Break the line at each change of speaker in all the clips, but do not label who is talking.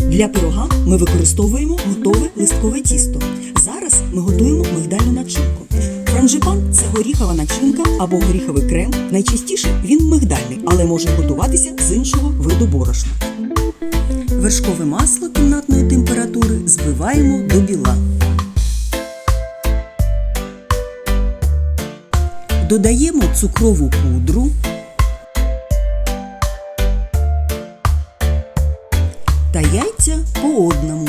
Для пирога ми використовуємо готове листкове тісто. Зараз ми готуємо мигдальну начинку. Франжипан це горіхова начинка або горіховий крем. Найчастіше він мигдальний, але може готуватися з іншого виду борошна. Вершкове масло кімнатної температури збиваємо до біла. Додаємо цукрову пудру. Та яйця по одному.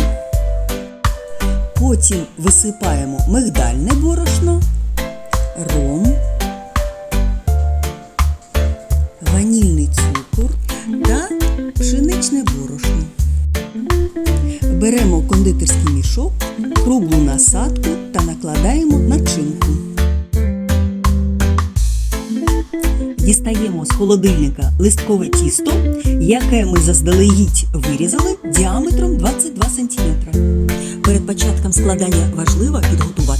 Потім висипаємо мигдальне борошно, ром, ванільний цукор та пшеничне борошно. Беремо кондитерський мішок, круглу насадку та накладаємо начинку. Дістаємо з холодильника листкове тісто, яке ми заздалегідь вирізали діаметром 22 см. Перед початком складання важливо підготувати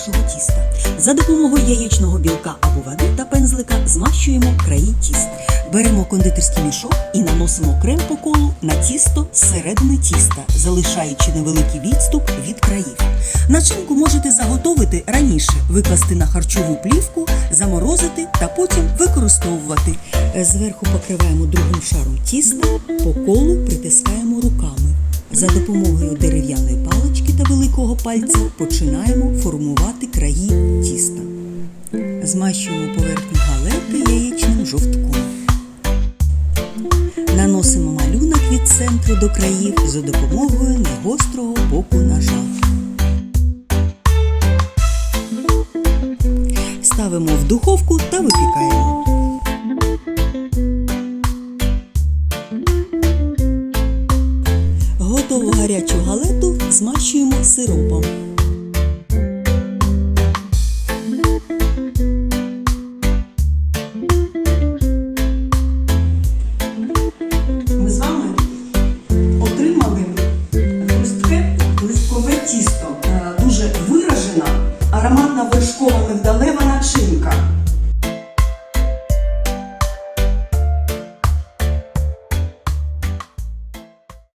нашого тіста. За допомогою яєчного білка або води та пензлика змащуємо краї тіста. Беремо кондитерський мішок і наносимо крем по колу на тісто з середини тіста, залишаючи невеликий відступ від країв. Начинку можете заготовити раніше, викласти на харчову плівку, заморозити та потім використовувати. Е, Зверху покриваємо другим шаром тіста, по колу притискаємо руками. За допомогою та великого пальця починаємо формувати краї тіста. Змащуємо поверхню галети яєчним жовтком. Наносимо малюнок від центру до країв за допомогою негострого боку ножа. Ставимо в духовку та випікаємо. Гарячу галету змащуємо сиропом. Ми з вами отримали хрустке листкове тісто. Е, Дуже виражена ароматна вершкова мигдалева начинка.